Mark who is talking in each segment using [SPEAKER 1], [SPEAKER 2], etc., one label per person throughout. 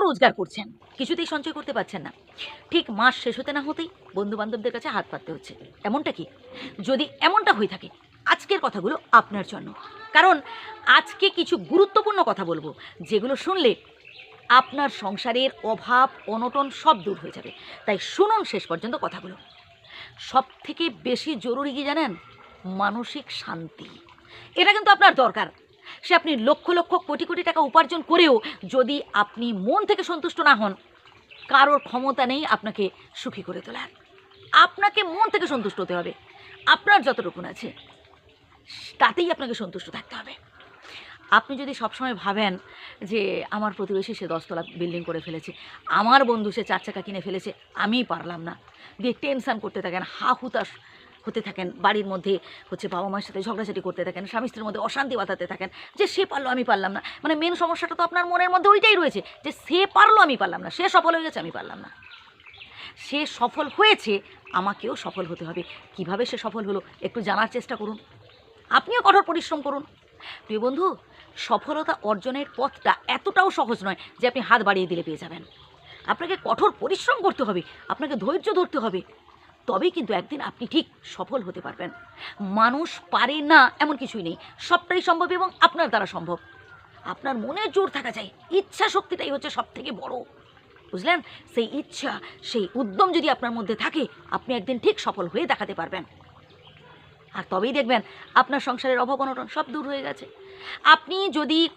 [SPEAKER 1] রোজগার করছেন, কিছুতেই সঞ্চয় করতে পারছেন না। ঠিক মাস শেষ হতে না হতেই বন্ধু বান্ধবদের কাছে হাত পাততে হচ্ছে। এমনটা কি? যদি এমনটা হয়ে থাকে, আজকের কথাগুলো আপনার জন্য। কারণ আজকে কিছু গুরুত্বপূর্ণ কথা বলব, যেগুলো শুনলে আপনার সংসারের অভাব, অনটন সব দূর হয়ে যাবে। তাই শুনুন শেষ পর্যন্ত কথাগুলো। সব থেকে বেশি জরুরি কি জানেন? মানসিক শান্তি। এটা কিন্তু আপনার দরকার। সে আপনি লক্ষ লক্ষ কোটি কোটি টাকা উপার্জন করেও যদি আপনি মন থেকে সন্তুষ্ট না হন, কারোর ক্ষমতা নেই আপনাকে সুখী করে তোলার। আপনাকে মন থেকে সন্তুষ্ট হতে হবে। আপনার যতটুকুন আছে, তাতেই আপনাকে সন্তুষ্ট থাকতে হবে। আপনি যদি সবসময় ভাবেন যে আমার প্রতিবেশী সে দশতলা বিল্ডিং করে ফেলেছে, আমার বন্ধু সে চার চাকা কিনে ফেলেছে, আমিই পারলাম না। দিয়ে টেনশান করতে থাকেন হা হুতাশ হতে থাকেন, বাড়ির মধ্যে হচ্ছে বাবা মায়ের সাথে ঝগড়াঝাটি করতে থাকেন, স্বামী স্ত্রীর মধ্যে অশান্তি বাঁধাতে থাকেন, যে সে পারল আমি পারলাম না। মানে মেন সমস্যাটা তো আপনার মনের মধ্যে ওইটাই রয়েছে, যে সে পারল আমি পারলাম না, সে সফল হয়ে গেছে আমি পারলাম না। সে সফল হয়েছে, আমাকেও সফল হতে হবে। কীভাবে সে সফল হলো একটু জানার চেষ্টা করুন। আপনিও কঠোর পরিশ্রম করুন। প্রিয় বন্ধু, সফলতা অর্জনের পথটা এতটাও সহজ নয় যে আপনি হাত বাড়িয়ে দিলে পেয়ে যাবেন। আপনাকে কঠোর পরিশ্রম করতে হবে, আপনাকে ধৈর্য ধরতে হবে। তবেই কিন্তু একদিন আপনি ঠিক সফল হতে পারবেন। মানুষ পারে না এমন কিছুই নেই। সবটাই সম্ভব এবং আপনার দ্বারা সম্ভব। আপনার মনে জোর থাকা চাই। ইচ্ছা শক্তিটাই হচ্ছে সব থেকে বড়। বুঝলেন? সেই ইচ্ছা, সেই উদ্যম যদি আপনার মধ্যে থাকে, আপনি একদিন ঠিক সফল হয়ে দেখাতে পারবেন। আর তবেই দেখবেন, আপনার সংসারের অভাব অনটন সব দূর হয়ে গেছে। আপনি যদি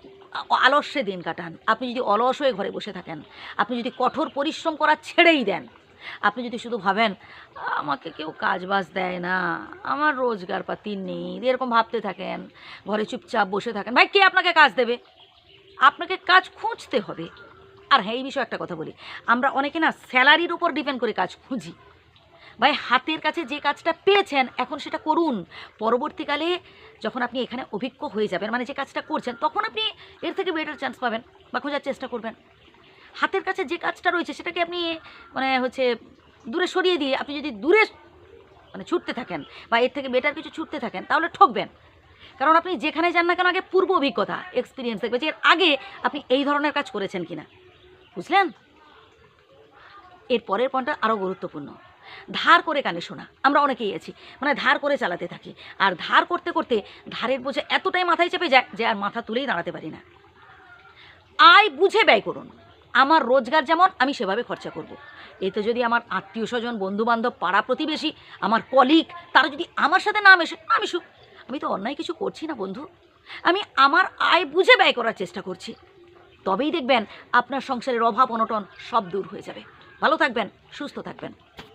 [SPEAKER 1] আলস্যে দিন কাটান, আপনি যদি অলস হয়ে ঘরে বসে থাকেন, আপনি যদি কঠোর পরিশ্রম করা ছেড়েই দেন আপনি যদি শুধু ভাবেন, আমাকে কেউ কাজ বাজ দেয় না, আমার রোজগার পাতি নেই এরকম ভাবতে থাকেন, ঘরে চুপচাপ বসে থাকেন, ভাই, কে আপনাকে কাজ দেবে? আপনাকে কাজ খুঁজতে হবে। আর হ্যাঁ এই বিষয়ে একটা কথা বলি, আমরা অনেকে না স্যালারির উপর ডিপেন্ড করে কাজ খুঁজি। ভাই, হাতের কাছে যে কাজটা পেয়েছেন, এখন সেটা করুন। পরবর্তীকালে যখন আপনি এখানে অভিজ্ঞ হয়ে যাবেন মানে যে কাজটা করছেন, তখন আপনি এর থেকে বেটার চান্স পাবেন বা খোঁজার চেষ্টা করবেন। হাতের কাছে যে কাজটা রয়েছে সেটাকে আপনি মানে হচ্ছে দূরে সরিয়ে দিয়ে আপনি যদি দূরে মানে ছুটতে থাকেন বা এর থেকে বেটার কিছু ছুটতে থাকেন, তাহলে ঠকবেন। কারণ আপনি যেখানে যান না কেন, আগে পূর্ব অভিজ্ঞতা এক্সপিরিয়েন্স দেখবে যে এর আগে আপনি এই ধরনের কাজ করেছেন কিনা। বুঝলেন? এর পরের পয়েন্টটা আরও গুরুত্বপূর্ণ। ধার করে কানে শোনা। আমরা অনেকেই আছি মানে ধার করে চালাতে থাকি। আর ধার করতে করতে ধারের বোঝা এতটাই মাথায় চেপে যায় যে আর মাথা তুলেই দাঁড়াতে পারি না। আয় বুঝে ব্যয় করুন। আমার রোজগার যেমন, আমি সেভাবে খরচা করব। এতে যদি আমার আত্মীয় স্বজন, বন্ধুবান্ধব, পাড়া প্রতিবেশী, আমার কলিগ তারা যদি আমার সাথে না মেশে না মিশুক আমি তো অন্যায় কিছু করছি না বন্ধু। আমি আমার আয় বুঝে ব্যয় করার চেষ্টা করছি। তবেই দেখবেন আপনার সংসারের অভাব, অনটন সব দূর হয়ে যাবে। ভালো থাকবেন, সুস্থ থাকবেন।